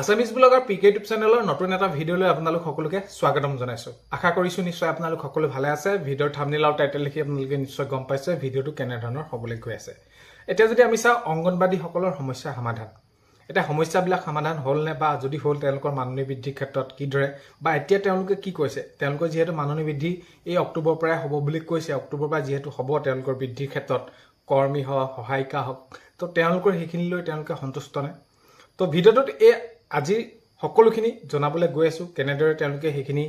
Assamese ব্লগৰ P K YouTube চেনেলৰ নতুন এটা ভিডিঅ'লৈ আপোনালোক সকলোকে স্বাগতম জনাইছোঁ। আশা কৰিছোঁ নিশ্চয় আপোনালোক সকলো ভালে আছে। ভিডিঅ'ৰ থামনিল আৰু টাইটেল লিখি আপোনালোকে নিশ্চয় গম পাইছে ভিডিঅ'টো কেনেধৰণৰ হ'বলৈ গৈ আছে। এতিয়া যদি আমি চাওঁ অংগনবাদীসকলৰ সমস্যাৰ সমাধান। এতিয়া সমস্যাবিলাক সমাধান হ'লনে বা যদি হ'ল তেওঁলোকৰ মাননি বৃদ্ধিৰ ক্ষেত্ৰত কিদৰে বা এতিয়া তেওঁলোকে কি কৈছে? তেওঁলোকৰ যিহেতু মাননি বৃদ্ধি এই অক্টোবৰৰ পৰাই হ'ব বুলি কৈছে অক্টোবৰৰ পৰা যিহেতু হ'ব তেওঁলোকৰ বৃদ্ধিৰ ক্ষেত্ৰত কৰ্মী হওক সহায়িকা হওক তো তেওঁলোকৰ সেইখিনিলৈ তেওঁলোকে সন্তুষ্ট নে? তো ভিডিঅ'টোত এই আজি সকলোখিনি জনাবলৈ গৈ আছোঁ কেনেদৰে তেওঁলোকে সেইখিনি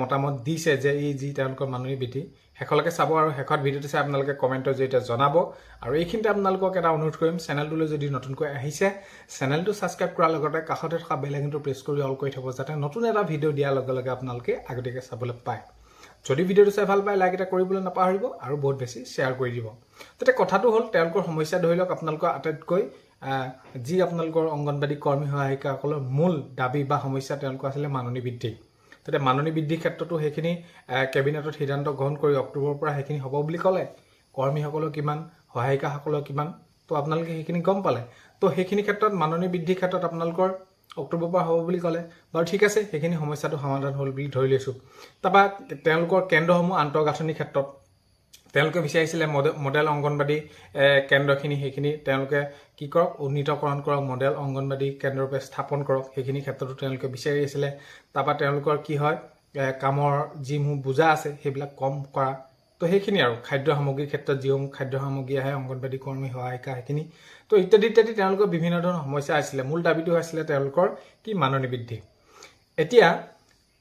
মতামত দিছে যে এই যি তেওঁলোকৰ মাননি বৃদ্ধি শেষলৈকে চাব আৰু শেষত ভিডিঅ'টো চাই আপোনালোকে কমেণ্টৰ জৰিয়তে জনাব। আৰু এইখিনিতে আপোনালোকক এটা অনুৰোধ কৰিম চেনেলটোলৈ যদি নতুনকৈ আহিছে চেনেলটো ছাবস্ক্ৰাইব কৰাৰ লগতে কাষতে থকা বেলেগিনটো প্ৰেছ কৰি অল কৰি থ'ব যাতে নতুন এটা ভিডিঅ' দিয়াৰ লগে লগে আপোনালোকে আগতীয়াকৈ চাবলৈ পায়। যদি ভিডিঅ'টো চাই ভাল পায় লাইক এটা কৰিবলৈ নাপাহৰিব আৰু বহুত বেছি শ্বেয়াৰ কৰি দিব। যাতে কথাটো হ'ল তেওঁলোকৰ সমস্যা ধৰি লওক আপোনালোকৰ আটাইতকৈ যি আপোনালোকৰ অংগনবাদী কৰ্মী সহায়িকাসকলৰ মূল দাবী বা সমস্যা তেওঁলোকৰ আছিলে মাননি বৃদ্ধি। তাতে মাননি বৃদ্ধিৰ ক্ষেত্ৰতো সেইখিনি কেবিনেটত সিদ্ধান্ত গ্ৰহণ কৰি অক্টোবৰৰ পৰা সেইখিনি হ'ব বুলি ক'লে কৰ্মীসকলৰ কিমান সহায়িকাসকলৰ কিমান তো আপোনালোকে সেইখিনি গম পালে। তো সেইখিনি ক্ষেত্ৰত মাননি বৃদ্ধিৰ ক্ষেত্ৰত আপোনালোকৰ অক্টোবৰৰ পৰা হ'ব বুলি ক'লে। বাৰু ঠিক আছে সেইখিনি সমস্যাটো সমাধান হ'ল বুলি ধৰি লৈছোঁ। তাৰপৰা তেওঁলোকৰ কেন্দ্ৰসমূহ আন্তঃগাঁথনিৰ ক্ষেত্ৰত তেওঁলোকে বিচাৰিছিলে মডেল অংগনবাদী কেন্দ্ৰখিনি সেইখিনি তেওঁলোকে কি কৰক উন্নীতকৰণ কৰক মডেল অংগনবাদী কেন্দ্ৰৰূপে স্থাপন কৰক সেইখিনি ক্ষেত্ৰতো তেওঁলোকে বিচাৰি আছিলে তাৰপৰা তেওঁলোকৰ কি হয় কামৰ যিসমূহ বোজা আছে সেইবিলাক কম কৰা। তো সেইখিনি আৰু খাদ্য সামগ্ৰীৰ ক্ষেত্ৰত যিসমূহ খাদ্য সামগ্ৰী আহে অংগনবাদী কৰ্মী সহায়িকা সেইখিনি। তো ইত্যাদি ইত্যাদি তেওঁলোকৰ বিভিন্ন ধৰণৰ সমস্যা আছিলে মূল দাবীটো আছিলে তেওঁলোকৰ কি মাননি বৃদ্ধি। এতিয়া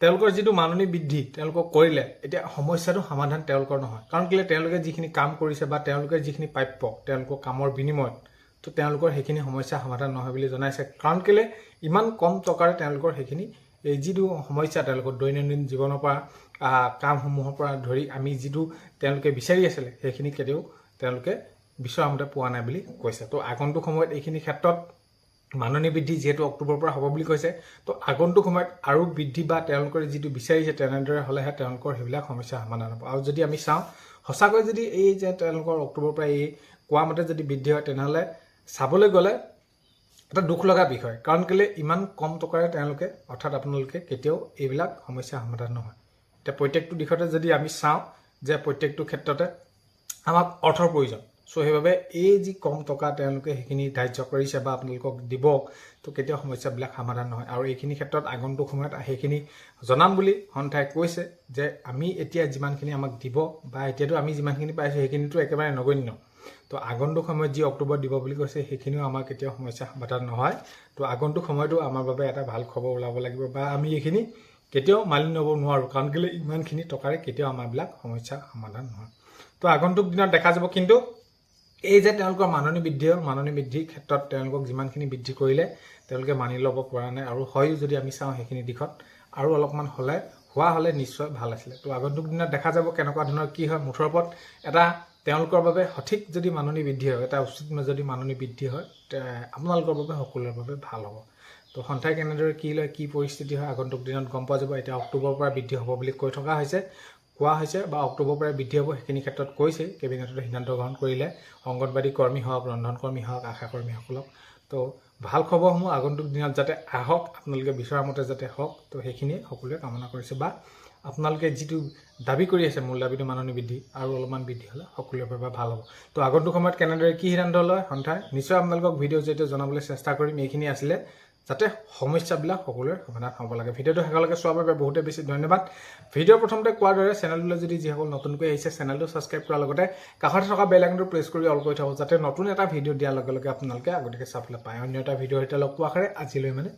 তেওঁলোকৰ যিটো মাননি বৃদ্ধি তেওঁলোকক কৰিলে এতিয়া সমস্যাটো সমাধান তেওঁলোকৰ নহয়। কাৰণ কেলৈ? তেওঁলোকে যিখিনি কাম কৰিছে বা তেওঁলোকে যিখিনি প্ৰাপ্য তেওঁলোকৰ কামৰ বিনিময়ত তো তেওঁলোকৰ সেইখিনি সমস্যা সমাধান নহয় বুলি জনাইছে। কাৰণ কেলৈ? ইমান কম টকাৰে তেওঁলোকৰ সেইখিনি এই যিটো সমস্যা তেওঁলোকৰ দৈনন্দিন জীৱনৰ পৰা কামসমূহৰ পৰা ধৰি আমি যিটো তেওঁলোকে বিচাৰি আছিলে সেইখিনি কেতিয়াও তেওঁলোকে বিচৰা মতে পোৱা নাই বুলি কৈছে। তো আগন্তুক সময়ত এইখিনি ক্ষেত্ৰত মাননি বৃদ্ধি যিহেতু অক্টোবৰৰ পৰা হ'ব বুলি কৈছে তো আগন্তুক সময়ত আৰু বৃদ্ধি বা তেওঁলোকে যিটো বিচাৰিছে তেনেদৰে হ'লেহে তেওঁলোকৰ সেইবিলাক সমস্যা সমাধান হ'ব। আৰু যদি আমি চাওঁ সঁচাকৈ যদি এই যে তেওঁলোকৰ অক্টোবৰৰ পৰা এই কোৱা মতে যদি বৃদ্ধি হয় তেনেহ'লে চাবলৈ গ'লে এটা দুখ লগা বিষয় কাৰণ কেলৈ ইমান কম টকাৰে তেওঁলোকে অৰ্থাৎ আপোনালোকে কেতিয়াও এইবিলাক সমস্যা সমাধান নহয়। এতিয়া প্ৰত্যেকটো দিশতে যদি আমি চাওঁ যে প্ৰত্যেকটো ক্ষেত্ৰতে আমাক অৰ্থৰ প্ৰয়োজন চ' সেইবাবে এই যি কম টকা তেওঁলোকে সেইখিনি ধাৰ্য কৰিছে বা আপোনালোকক দিব তো কেতিয়াও সমস্যাবিলাক সমাধান নহয়। আৰু এইখিনি ক্ষেত্ৰত আগন্তুক সময়ত সেইখিনি জনাম বুলি সন্থাই কৈছে যে আমি এতিয়া যিমানখিনি আমাক দিব বা এতিয়াতো আমি যিমানখিনি পাইছোঁ সেইখিনিতো একেবাৰে নগণ্য। তো আগন্তুক সময়ত যি অক্টোবৰত দিব বুলি কৈছে সেইখিনিও আমাৰ কেতিয়াও সমস্যা সমাধান নহয়। তো আগন্তুক সময়তো আমাৰ বাবে এটা ভাল খবৰ ওলাব লাগিব বা আমি এইখিনি কেতিয়াও মানি ল'ব নোৱাৰোঁ কাৰণ কেলৈ ইমানখিনি টকাৰে কেতিয়াও আমাৰবিলাক সমস্যা সমাধান নহয়। তো আগন্তুক দিনত দেখা যাব কিন্তু এই যে তেওঁলোকৰ মাননি বৃদ্ধি হ'ল মাননি বৃদ্ধিৰ ক্ষেত্ৰত তেওঁলোকক যিমানখিনি বৃদ্ধি কৰিলে তেওঁলোকে মানি ল'ব পৰা নাই আৰু হয়ো যদি আমি চাওঁ সেইখিনি দিশত আৰু অলপমান হ'লে হোৱা হ'লে নিশ্চয় ভাল আছিলে। তো আগন্তুক দিনত দেখা যাব কেনেকুৱা ধৰণৰ কি হয় মুঠৰ ওপৰত। এটা তেওঁলোকৰ বাবে সঠিক যদি মাননি বৃদ্ধি হয় এটা উচিত যদি মাননি বৃদ্ধি হয় আপোনালোকৰ বাবে সকলোৰে বাবে ভাল হ'ব। তো সন্থাই কেনেদৰে কি লয় কি পৰিস্থিতি হয় আগন্তুক দিনত গম পোৱা যাব। এতিয়া অক্টোবৰৰ পৰা বৃদ্ধি হ'ব বুলি কৈ থকা হৈছে। কোৱা হৈছে বা অক্টোবৰৰ পৰা বৃদ্ধি হ'ব সেইখিনি ক্ষেত্ৰত কৈছে। কেবিনেটতে সিদ্ধান্ত গ্ৰহণ কৰিলে। অংগনবাদী কৰ্মী হওক ৰন্ধন কৰ্মী হওক আশা কৰ্মীসকলক তো ভাল খবৰসমূহ আগন্তুক দিনত যাতে আহক আপোনালোকে বিচৰা মতে যাতে হওক তো সেইখিনিয়ে সকলোৱে কামনা কৰিছে বা আপোনালোকে যিটো দাবী কৰি আছে মূল দাবীটো মাননি বৃদ্ধি আৰু অলপমান বৃদ্ধি হ'লে সকলোৰে বাবে ভাল হ'ব। তো আগন্তুক সময়ত কেনেদৰে কি সিদ্ধান্ত লয় সন্থাই নিশ্চয় আপোনালোকক ভিডিঅ'ৰ জৰিয়তে জনাবলৈ চেষ্টা কৰিম। এইখিনি আছিলে যাতে সমস্যাবিলাক সকলোৰে সমাধান হ'ব লাগে। ভিডিঅ'টো শেষলৈকে চোৱাৰ বাবে বহুতে বেছি ধন্যবাদ। ভিডিঅ'ৰ প্ৰথমতে কোৱাৰ দৰে চেনেলটোলৈ যদি যিসকল নতুনকৈ আহিছে চেনেলটো ছাবস্ক্ৰাইব কৰাৰ লগতে কাষতে থকা বেল আইকনটো প্ৰেছ কৰি অল কৰি থ'ব যাতে নতুন এটা ভিডিঅ' দিয়াৰ লগে লগে আপোনালোকে আগতীয়াকৈ চাবলৈ পায়। অন্য এটা ভিডিঅ'ৰ সৈতে লগ পোৱাৰ আশাৰে আজিলৈ মানে